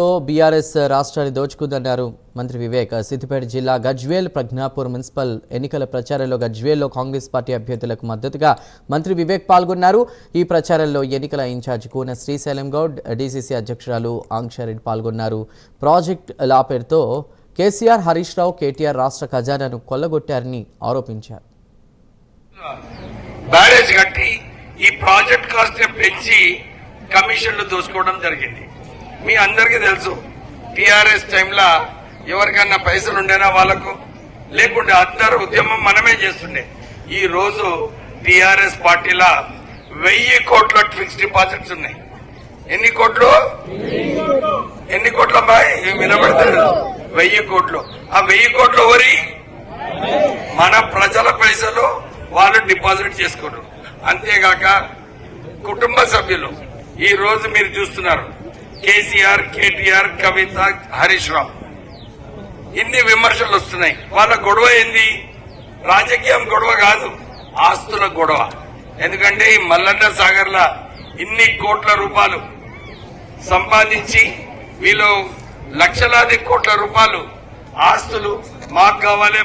తో బీఆర్ఎస్ రాష్ట్రాన్ని దోచుకుందన్నారు మంత్రి వివేక్. సిద్దిపేట జిల్లా గజ్వేల్ ప్రజ్ఞాపూర్ మున్సిపల్ ఎన్నికల ప్రచారంలో గజ్వేల్లో కాంగ్రెస్ పార్టీ అభ్యర్థులకు మద్దతుగా మంత్రి వివేక్ పాల్గొన్నారు. ఈ ప్రచారంలో ఎన్నికల ఇన్ఛార్జ్ కూన శ్రీశైలం గౌడ్ డీసీసీ అధ్యక్షురాలు ఆంక్షారెడ్డి పాల్గొన్నారు. ప్రాజెక్ట్ లా పేరుతో కేసీఆర్ హరీష్ రావు కేటీఆర్ రాష్ట్ర ఖజానాను కొల్లగొట్టారని ఆరోపించారు. బ్యారేజ్ కట్టి ఈ ప్రాజెక్ట్ కాస్ట్ పెంచి కమిషన్లు దోసుకోవడం జరిగింది. మీ అందరికీ తెలుసు టిఆర్ఎస్ టైంలో ఎవరికన్నా పైసలు ఉండేనా వాళ్ళకు? లేకుంటే అందరు ఉద్యమం మనమే చేస్తుండే. ఈ రోజు టిఆర్ఎస్ పార్టీలా వెయ్యి కోట్ల ఫిక్స్డ్ డిపాజిట్స్ ఉన్నాయి. ఎన్ని కోట్లు? ఎన్ని కోట్ల అబ్బాయి వినబడతారు వెయ్యి కోట్లు. ఆ వెయ్యి కోట్లు ఎవరి? మన ప్రజల పైసలు వాళ్ళు డిపాజిట్ చేసుకోరు అంతేగాక కుటుంబ సభ్యులు ఈ రోజు మీరు చూస్తున్నారు కేసీఆర్ కేటీఆర్ కవిత హరీష్ రావు. ఇన్ని విమర్శలు వస్తున్నాయి. వాళ్ళ గొడవ ఏంది? రాజకీయం గొడవ కాదు ఆస్తుల గొడవ. ఎందుకంటే ఈ మల్లన్న సాగర్ ఇన్ని కోట్ల రూపాయలు సంపాదించి వీళ్ళు లక్షలాది కోట్ల రూపాయలు ఆస్తులు మాకు కావాలి